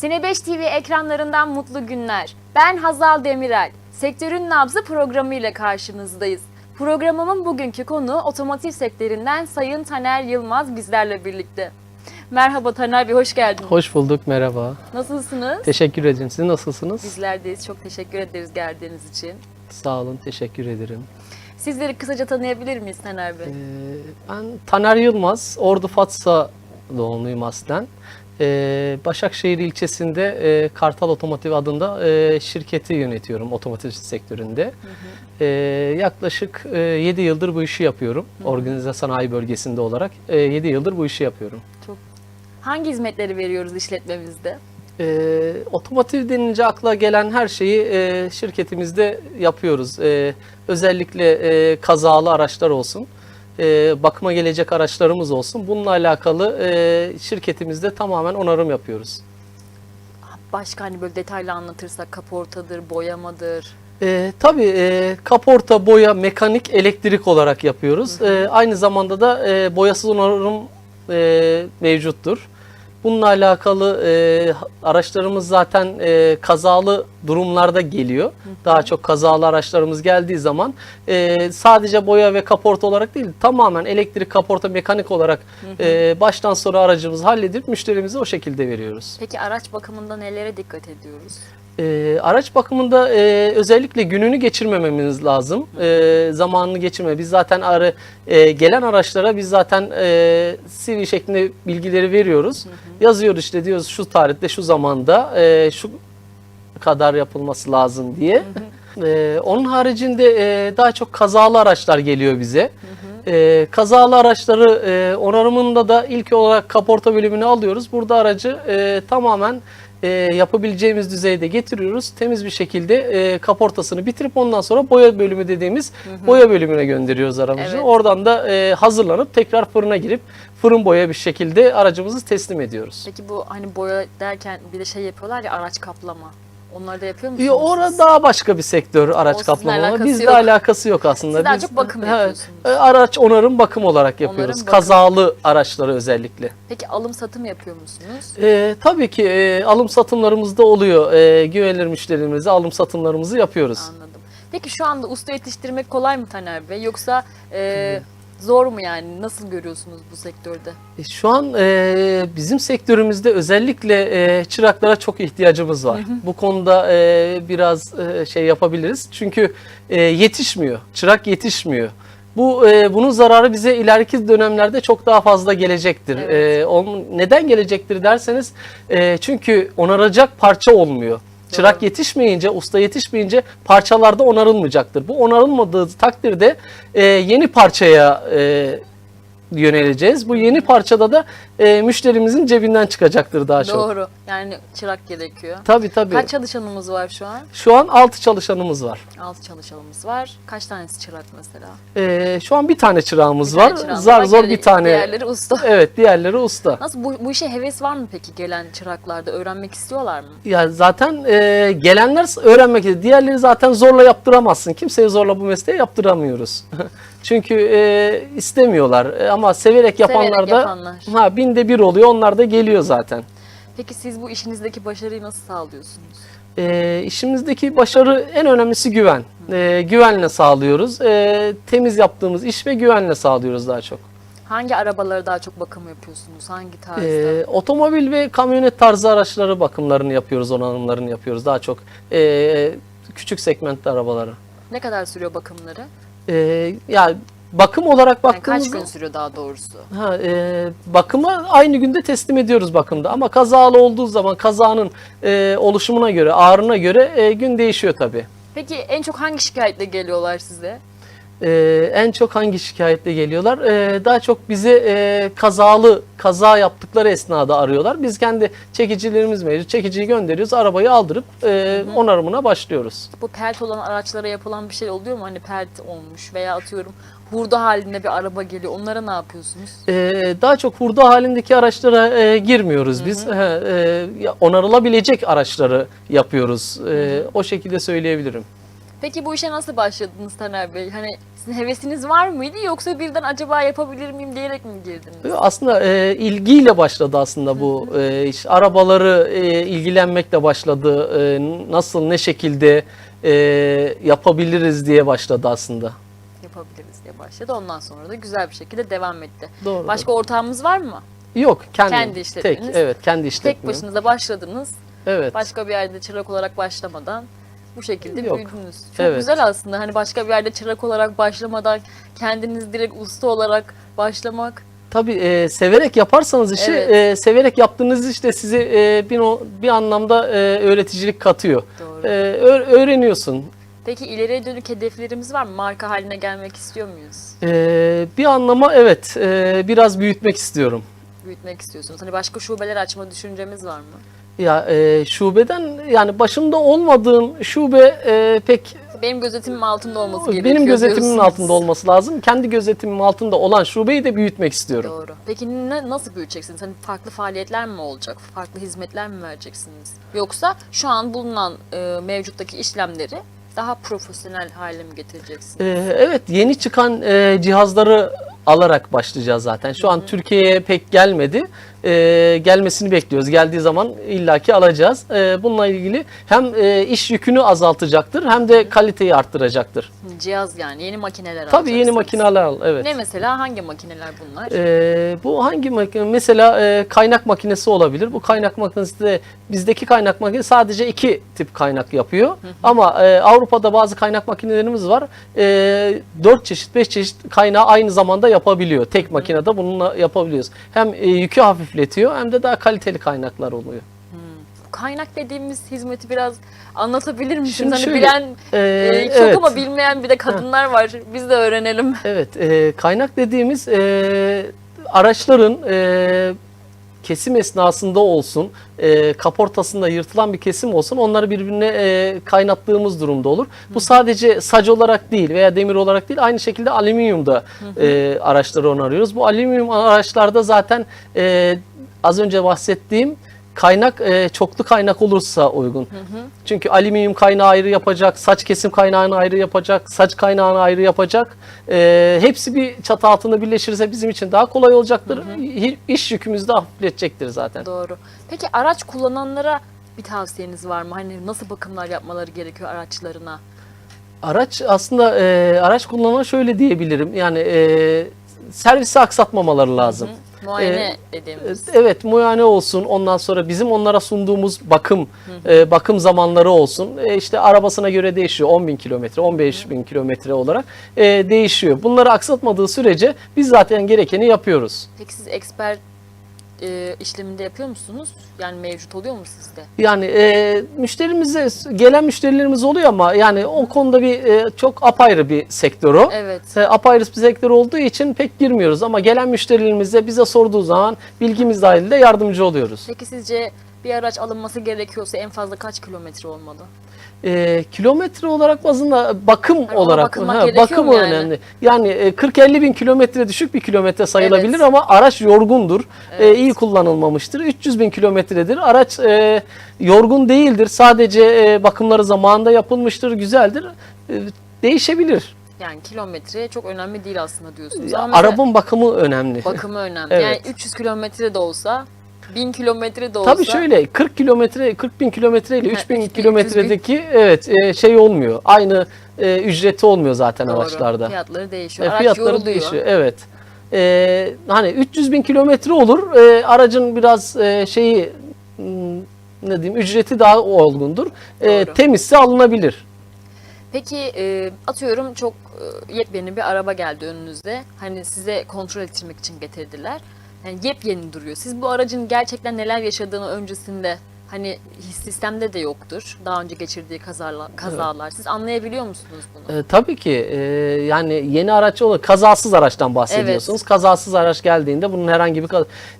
Sine 5 TV ekranlarından mutlu günler. Ben Hazal Demirel. Sektörün nabzı programıyla karşınızdayız. Programımın bugünkü konuğu otomotiv sektöründen Sayın Taner Yılmaz bizlerle birlikte. Merhaba Taner Bey, hoş geldiniz. Hoş bulduk, merhaba. Nasılsınız? Teşekkür ederim. Siz nasılsınız? Bizlerdeyiz. Çok teşekkür ederiz geldiğiniz için. Sağ olun, teşekkür ederim. Sizleri kısaca tanıyabilir miyiz Taner Bey? Ee, ben Taner Yılmaz, Ordu Fatsa doğumluyum aslen. Ee, Başakşehir ilçesinde e, Kartal Otomotiv adında e, şirketi yönetiyorum otomotiv sektöründe. Ee, yaklaşık e, 7 yıldır bu işi yapıyorum. Organize sanayi bölgesinde olarak e, 7 yıldır bu işi yapıyorum. Hangi hizmetleri veriyoruz işletmemizde? E, otomotiv denince akla gelen her şeyi e, şirketimizde yapıyoruz. E, özellikle e, kazalı araçlar olsun, e, bakıma gelecek araçlarımız olsun. Bununla alakalı e, şirketimizde tamamen onarım yapıyoruz. Başka hani böyle detaylı anlatırsak kaportadır, boyamadır. E, tabii e, kaporta, boya, mekanik, elektrik olarak yapıyoruz. E, aynı zamanda da e, boyasız onarım e, mevcuttur. Bununla alakalı e, araçlarımız zaten e, kazalı durumlarda geliyor. Daha çok kazalı araçlarımız geldiği zaman e, sadece boya ve kaporta olarak değil tamamen elektrik, kaporta, mekanik olarak e, baştan sona aracımızı halledip müşterimize o şekilde veriyoruz. Peki araç bakımında nelere dikkat ediyoruz? E, araç bakımında e, özellikle gününü geçirmememiz lazım. E, zamanını geçirme. Biz zaten arı e, gelen araçlara biz zaten e, CV şeklinde bilgileri veriyoruz. Yazıyoruz işte diyoruz şu tarihte şu zamanda e, şu kadar yapılması lazım diye. E, onun haricinde e, daha çok kazalı araçlar geliyor bize. E, kazalı araçları e, onarımında da ilk olarak kaporta bölümünü alıyoruz. Burada aracı e, tamamen e, yapabileceğimiz düzeyde getiriyoruz. Temiz bir şekilde e, kaportasını bitirip ondan sonra boya bölümü dediğimiz boya bölümüne gönderiyoruz aracı. Evet. Oradan da e, hazırlanıp tekrar fırına girip fırın boya bir şekilde aracımızı teslim ediyoruz. Peki bu hani boya derken bir de şey yapıyorlar ya araç kaplama. Onları da yapıyor musunuz? Ya orada daha başka bir sektör araç O sizinle kaplama. alakası yok. alakası yok aslında. Siz daha Biz- çok bakım yapıyorsunuz. e, Araç onarım bakım olarak yapıyoruz. bakım. Kazalı araçları özellikle. Peki alım satım yapıyor musunuz? E, tabii ki e, alım satımlarımız da oluyor. E, güvenilir müşterilerimize alım satımlarımızı yapıyoruz. Anladım. Peki şu anda usta yetiştirmek kolay mı Taner Bey? Yoksa e, zor mu yani? Nasıl görüyorsunuz bu sektörde? E, Şu an e, bizim sektörümüzde özellikle e, çıraklara çok ihtiyacımız var. Bu konuda e, biraz e, şey yapabiliriz. Çünkü e, yetişmiyor. Çırak yetişmiyor. Bu e, bunun zararı bize ileriki dönemlerde çok daha fazla gelecektir. Evet. E, onun- neden gelecektir derseniz e, çünkü onaracak parça olmuyor. Çırak yetişmeyince, usta yetişmeyince parçalarda onarılmayacaktır. Bu onarılmadığı takdirde e, yeni parçaya e, yöneleceğiz. Bu yeni parçada da e, müşterimizin cebinden çıkacaktır daha çok. Doğru. Yani çırak gerekiyor. Tabii tabii. Kaç çalışanımız var şu an? Şu an 6 çalışanımız var. 6 çalışanımız var. Kaç tanesi çırak mesela? E, şu an bir tane çırağımız Bir tane var. çırağımız Zar var, zor bir tane. Diğerleri usta. Evet, diğerleri usta. Nasıl bu, bu işe heves var mı peki gelen çıraklarda? Öğrenmek istiyorlar mı? Ya zaten e, gelenler öğrenmek istiyor. Diğerleri zaten zorla yaptıramazsın. Kimseye zorla bu mesleği yaptıramıyoruz. Çünkü e, istemiyorlar. E, ama severek yapanlar da yapanlar. ha binde bir oluyor. Onlar da geliyor zaten. Peki siz bu işinizdeki başarıyı nasıl sağlıyorsunuz? E, işimizdeki başarı en önemlisi güven. E, güvenle sağlıyoruz. E, temiz yaptığımız iş ve güvenle sağlıyoruz daha çok. Hangi arabalara daha çok bakım yapıyorsunuz? Hangi tarzda? E, otomobil ve kamyonet tarzı araçları bakımlarını yapıyoruz, onarımlarını yapıyoruz daha çok. E, küçük segmentli arabaları. ne kadar sürüyor bakımları? E, ya bakım olarak Yani kaç baktığımızda gün sürüyor daha doğrusu? Ha, e, bakıma aynı günde teslim ediyoruz bakımda ama kazalı olduğu zaman kazanın e, oluşumuna göre, ağrına göre e, gün değişiyor tabii. Peki en çok hangi şikayetle geliyorlar size? E, en çok hangi şikayetle geliyorlar? E, daha çok bize e, kazalı, kaza yaptıkları esnada arıyorlar. Biz kendi çekicilerimiz mevcut. Çekiciyi gönderiyoruz, arabayı aldırıp e, onarımına başlıyoruz. Bu pert olan araçlara yapılan bir şey oluyor mu? Hani pert olmuş veya atıyorum hurda halinde bir araba geliyor. Onlara ne yapıyorsunuz? Ee, daha çok hurda halindeki araçlara e, girmiyoruz biz. He, e, onarılabilecek araçları yapıyoruz. E, o şekilde söyleyebilirim. Peki bu işe nasıl başladınız Taner Bey? Hani sizin hevesiniz var mıydı yoksa birden acaba yapabilir miyim diyerek mi girdiniz? Aslında e, ilgiyle başladı aslında bu e, iş. Arabaları e, ilgilenmekle başladı. E, nasıl, ne şekilde e, yapabiliriz diye başladı aslında. Yapabiliriz başladı. Ondan sonra da güzel bir şekilde devam etti. Doğru. Başka ortağımız var mı? Yok, kendi, Kendi tek, işletmeniz. evet, kendi Tek işletmem. başınıza başladınız. Evet. Başka bir yerde çırak olarak başlamadan bu şekilde Yok. büyüdünüz. Çok Evet. güzel aslında. Hani başka bir yerde çırak olarak başlamadan kendiniz direkt usta olarak başlamak. Tabii e, severek yaparsanız işi, Evet. e, severek yaptığınız iş de sizi e, bir, o- bir anlamda e, öğreticilik katıyor. Doğru. E, öğ- öğreniyorsun. Peki ileriye dönük hedeflerimiz var mı? Marka haline gelmek istiyor muyuz? E, bir anlama evet, e, biraz büyütmek istiyorum. Büyütmek istiyorsunuz. Hani başka şubeler açma düşüncemiz var mı? Ya e, şubeden yani başında olmadığım şube e, pek Benim gözetimim altında olması gerekiyor benim gözetimin diyorsunuz. altında olması lazım. Kendi gözetimim altında olan şubeyi de büyütmek istiyorum. Doğru. Peki ne, nasıl büyüteceksiniz? Hani farklı faaliyetler mi olacak? Farklı hizmetler mi vereceksiniz? Yoksa şu an bulunan e, mevcuttaki işlemleri daha profesyonel hale mi getireceksiniz? E, evet yeni çıkan e, cihazları alarak başlayacağız zaten. Şu an Türkiye'ye pek gelmedi. E, gelmesini bekliyoruz. Geldiği zaman illaki alacağız. E, bununla ilgili hem e, iş yükünü azaltacaktır hem de kaliteyi arttıracaktır. Cihaz yani yeni makineler Tabii yeni alacaksınız. makineler al. Evet. Ne mesela hangi makineler bunlar? Ee, bu hangi makine? Mesela e, kaynak makinesi olabilir. Bu kaynak makinesi de bizdeki kaynak makinesi sadece iki tip kaynak yapıyor. Ama e, Avrupa'da bazı kaynak makinelerimiz var. E, 4 çeşit, 5 çeşit kaynağı aynı zamanda yapabiliyor. Tek makinede bununla yapabiliyoruz. Hem e, yükü hafifletiyor hem de daha kaliteli kaynaklar oluyor. Kaynak dediğimiz hizmeti biraz anlatabilir misiniz? Şimdi hani şöyle, bilen e, e, çok evet. ama bilmeyen bir de kadınlar var. Biz de öğrenelim. Evet, e, kaynak dediğimiz e, araçların e, kesim esnasında olsun, e, kaportasında yırtılan bir kesim olsun, onları birbirine e, kaynattığımız durumda olur. Bu sadece sac olarak değil veya demir olarak değil, aynı şekilde alüminyumda e, araçları onarıyoruz. Bu alüminyum araçlarda zaten e, az önce bahsettiğim kaynak e, çoklu kaynak olursa uygun. Çünkü alüminyum kaynağı ayrı yapacak, saç kesim kaynağını ayrı yapacak, saç kaynağını ayrı yapacak. E, hepsi bir çatı altında birleşirse bizim için daha kolay olacaktır. Hi- İş yükümüzü de hafifletecektir zaten. Doğru. Peki araç kullananlara bir tavsiyeniz var mı? Hani nasıl bakımlar yapmaları gerekiyor araçlarına? Araç aslında e, araç kullanan şöyle diyebilirim. Yani e, servisi aksatmamaları lazım. Muayene Ee, dediğimiz. Evet muayene olsun ondan sonra bizim onlara sunduğumuz bakım e, bakım zamanları olsun E, işte arabasına göre değişiyor 10 bin kilometre 15 bin kilometre olarak e, değişiyor. Bunları aksatmadığı sürece biz zaten gerekeni yapıyoruz. Peki siz eksper e, işleminde yapıyor musunuz? Yani mevcut oluyor mu sizde? Yani e, müşterimize gelen müşterilerimiz oluyor ama yani o konuda bir e, çok apayrı bir sektör o. Evet. E, apayrı bir sektör olduğu için pek girmiyoruz ama gelen müşterilerimize bize sorduğu zaman bilgimiz dahilinde yardımcı oluyoruz. Peki sizce bir araç alınması gerekiyorsa en fazla kaç kilometre olmalı? E, kilometre olarak bazında bakım ona olarak ha, bakım yani? önemli. Yani e, 40-50 bin kilometre düşük bir kilometre sayılabilir Evet. ama araç yorgundur. E, Evet. iyi kullanılmamıştır. 300 bin kilometredir. Araç e, yorgun değildir. Sadece e, bakımları zamanında yapılmıştır. Güzeldir. E, değişebilir. Yani kilometre çok önemli değil aslında diyorsunuz. Ama Arabın bakımı önemli. bakımı önemli. Evet. Yani 300 kilometre de olsa, 1000 kilometre de olsa. Tabii şöyle 40 kilometre 40 bin kilometre ile Ha, 3 bin 3000, kilometredeki evet e, şey olmuyor. Aynı e, ücreti olmuyor zaten Doğru. araçlarda. Fiyatları değişiyor. E, Araç fiyatları yoruluyor. değişiyor. Evet. E, hani 300 bin kilometre olur. E, aracın biraz e, şeyi hmm, ne diyeyim ücreti daha olgundur. E, temizse alınabilir. Peki e, atıyorum çok e, yepyeni bir araba geldi önünüzde. Hani size kontrol ettirmek için getirdiler. Yani yepyeni duruyor. Siz bu aracın gerçekten neler yaşadığını öncesinde hani sistemde de yoktur. Daha önce geçirdiği kazalar, kazalar. Siz anlayabiliyor musunuz bunu? E, tabii ki e, yani yeni araç olur kazasız araçtan bahsediyorsunuz. Kazasız araç geldiğinde bunun herhangi bir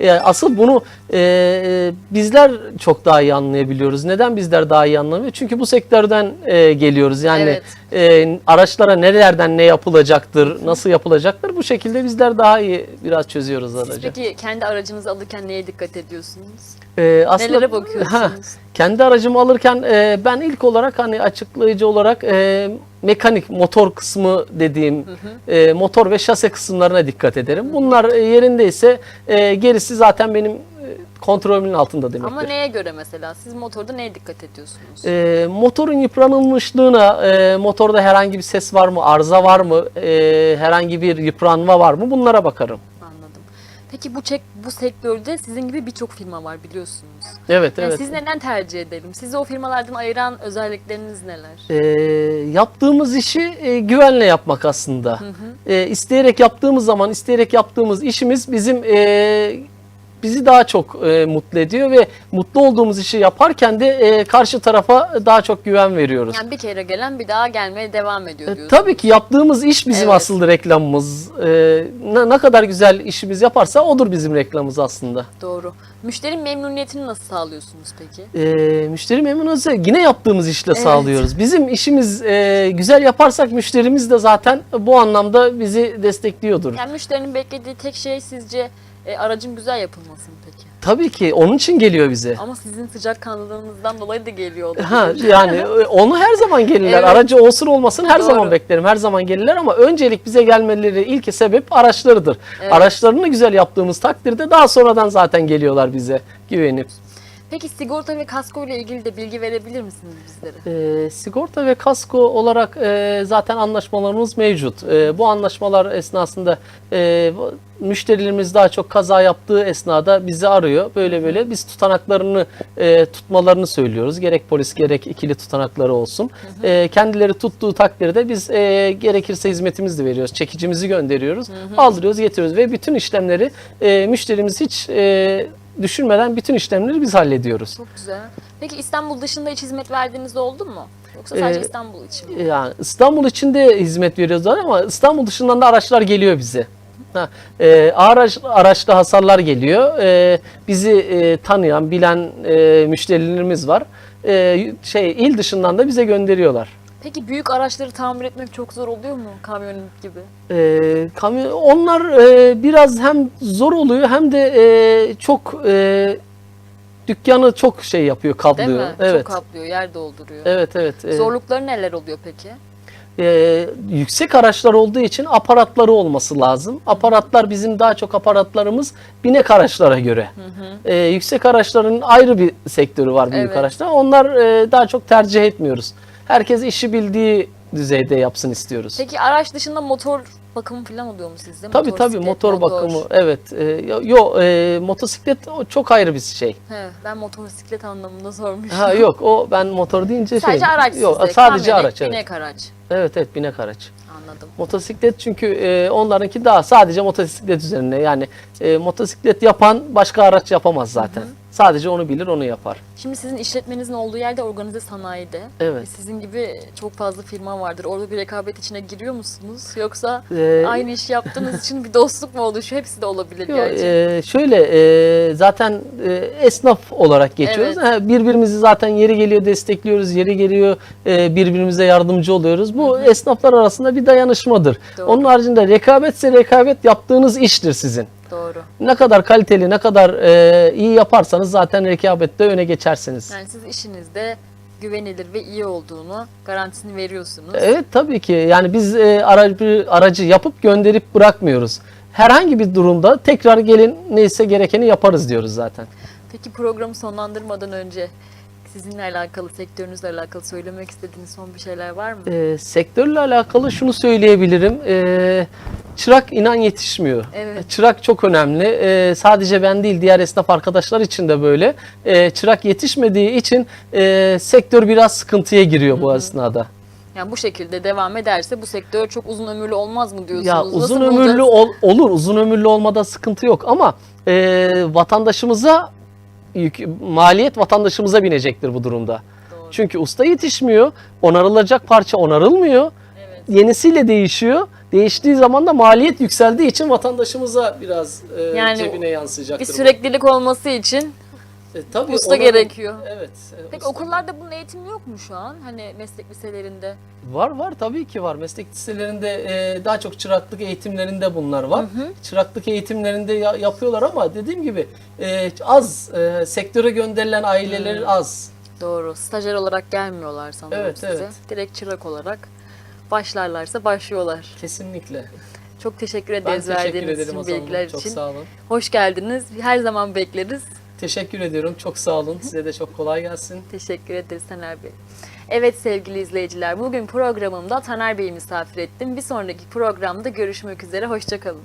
E, asıl bunu e, bizler çok daha iyi anlayabiliyoruz. Neden bizler daha iyi anlamıyor? Çünkü bu sektörden e, geliyoruz. Yani Evet. e, araçlara nerelerden ne yapılacaktır, nasıl yapılacaktır bu şekilde bizler daha iyi biraz çözüyoruz Siz aracı. peki kendi aracınızı alırken neye dikkat ediyorsunuz? Ee, aslında Nelere bakıyorsunuz? kendi aracımı alırken e, ben ilk olarak hani açıklayıcı olarak e, mekanik motor kısmı dediğim e, motor ve şase kısımlarına dikkat ederim. Bunlar e, yerindeyse e, gerisi zaten benim e, kontrolümün altında demektir. Ama neye göre mesela? Siz motorda neye dikkat ediyorsunuz? E, motorun yıpranılmışlığına, e, motorda herhangi bir ses var mı, arıza var mı, e, herhangi bir yıpranma var mı bunlara bakarım. Peki bu çek, bu sektörde sizin gibi birçok firma var biliyorsunuz. Evet, Yani evet. siz neden tercih edelim? Sizi o firmalardan ayıran özellikleriniz neler? E, yaptığımız işi e, güvenle yapmak aslında. E, isteyerek yaptığımız zaman, isteyerek yaptığımız işimiz bizim e, bizi daha çok e, mutlu ediyor ve mutlu olduğumuz işi yaparken de e, karşı tarafa daha çok güven veriyoruz. Yani bir kere gelen bir daha gelmeye devam ediyor E, diyorsunuz. tabii ki yaptığımız iş bizim Evet. asıl reklamımız. E, ne, ne kadar güzel işimiz yaparsa odur bizim reklamımız aslında. Doğru. Müşteri memnuniyetini nasıl sağlıyorsunuz peki? E, müşteri memnuniyeti yine yaptığımız işle Evet. sağlıyoruz. Bizim işimiz e, güzel yaparsak müşterimiz de zaten bu anlamda bizi destekliyordur. Yani müşterinin beklediği tek şey sizce e, aracın güzel yapılması mı peki? Tabii ki onun için geliyor bize. Ama sizin sıcakkanlılığınızdan dolayı da geliyor olabilir. Ha yani e, onu her zaman gelirler. Evet. Aracı olsun olmasın her Doğru. zaman beklerim. Her zaman gelirler ama öncelik bize gelmeleri ilk sebep araçlarıdır. Evet. Araçlarını güzel yaptığımız takdirde daha sonradan zaten geliyorlar bize güvenip. Peki sigorta ve kasko ile ilgili de bilgi verebilir misiniz bizlere? E, sigorta ve kasko olarak e, zaten anlaşmalarımız mevcut. E, bu anlaşmalar esnasında e, müşterilerimiz daha çok kaza yaptığı esnada bizi arıyor. Böyle böyle biz tutanaklarını e, tutmalarını söylüyoruz. Gerek polis gerek ikili tutanakları olsun. E, kendileri tuttuğu takdirde biz e, gerekirse hizmetimizi de veriyoruz. Çekicimizi gönderiyoruz. Aldırıyoruz getiriyoruz ve bütün işlemleri e, müşterimiz hiç e, düşünmeden bütün işlemleri biz hallediyoruz. Çok güzel. Peki İstanbul dışında hiç hizmet verdiğiniz oldu mu? Yoksa sadece Ee, İstanbul için mi? Yani İstanbul içinde hizmet veriyoruz ama İstanbul dışından da araçlar geliyor bize. Ha, e, araç araçta hasarlar geliyor. E, bizi e, tanıyan, bilen e, müşterilerimiz var. E, şey il dışından da bize gönderiyorlar. Peki büyük araçları tamir etmek çok zor oluyor mu kamyonet gibi? E, kamyon onlar e, biraz hem zor oluyor hem de e, çok e, dükkanı çok şey yapıyor, Değil kaplıyor. mi? Evet. Çok kaplıyor, yer dolduruyor. Evet evet. E, Zorlukları neler oluyor peki? e, yüksek araçlar olduğu için aparatları olması lazım. Aparatlar bizim daha çok aparatlarımız binek araçlara göre. E, yüksek araçların ayrı bir sektörü var büyük Evet. araçlar. Onlar e, daha çok tercih etmiyoruz. Herkes işi bildiği düzeyde yapsın istiyoruz. Peki araç dışında motor bakımı falan oluyor mu sizde? Tabii tabii Motosiklet, motor bakımı evet. E, yo, e, motosiklet o çok ayrı bir şey. He, ben motosiklet anlamında sormuştum. Ha yok o ben motor deyince Sadece şey. araç Yok, sizde. sadece kamyonet, araç evet. binek araç. Evet evet binek araç. Anladım. Motosiklet çünkü e, onlarınki daha sadece motosiklet üzerine yani e, motosiklet yapan başka araç yapamaz zaten. Sadece onu bilir onu yapar. Şimdi sizin işletmenizin olduğu yerde organize sanayide. Evet. Sizin gibi çok fazla firma vardır. Orada bir rekabet içine giriyor musunuz? Yoksa Ee, aynı işi yaptığınız için bir dostluk mu oluşuyor? Hepsi de olabilir Yo, gerçi. e, şöyle e, zaten e, esnaf olarak geçiyoruz. Evet. Ha, birbirimizi zaten yeri geliyor destekliyoruz, yeri geliyor e, birbirimize yardımcı oluyoruz. Bu esnaflar arasında bir dayanışmadır. Doğru. Onun haricinde rekabetse rekabet yaptığınız iştir sizin. Doğru. Ne kadar kaliteli, ne kadar e, iyi yaparsanız zaten rekabette öne geçersiniz. Yani siz işinizde güvenilir ve iyi olduğunu garantisini veriyorsunuz. Evet tabii ki. Yani biz e, aracı, aracı yapıp gönderip bırakmıyoruz. Herhangi bir durumda tekrar gelin neyse gerekeni yaparız diyoruz zaten. Peki programı sonlandırmadan önce sizinle alakalı, sektörünüzle alakalı söylemek istediğiniz son bir şeyler var mı? E, sektörle alakalı şunu söyleyebilirim. E, çırak inan yetişmiyor. Evet. Çırak çok önemli. E, sadece ben değil diğer esnaf arkadaşlar için de böyle. E, çırak yetişmediği için e, sektör biraz sıkıntıya giriyor bu esnada. Yani bu şekilde devam ederse bu sektör çok uzun ömürlü olmaz mı diyorsunuz? Ya uzun ömürlü ol- olur. Uzun ömürlü olmada sıkıntı yok ama e, vatandaşımıza yük, maliyet vatandaşımıza binecektir bu durumda. Doğru. Çünkü usta yetişmiyor. Onarılacak parça onarılmıyor. Evet. Yenisiyle değişiyor. Değiştiği zaman da maliyet yükseldiği için vatandaşımıza biraz e, Yani cebine yansıyacaktır. Bir bu. süreklilik olması için E, tabii Usta oranın- gerekiyor. Evet. e, Peki usta- okullarda bunun eğitimi yok mu şu an? Hani meslek liselerinde? Var var tabii ki var. Meslek liselerinde e, daha çok çıraklık eğitimlerinde bunlar var. Çıraklık eğitimlerinde ya- yapıyorlar ama dediğim gibi e, az. E, sektöre gönderilen ailelerin az. Doğru. Stajyer olarak gelmiyorlar sanırım Evet, size. evet. Direkt çırak olarak başlarlarsa başlıyorlar. Kesinlikle. Çok teşekkür Ben ederiz teşekkür verdiğiniz ederim için, bilgiler Çok için. sağ olun. Hoş geldiniz. Her zaman bekleriz. Teşekkür ediyorum. Çok sağ olun. Size de çok kolay gelsin. Teşekkür ederiz Taner Bey. Evet sevgili izleyiciler, bugün programımda Taner Bey'i misafir ettim. Bir sonraki programda görüşmek üzere, hoşçakalın.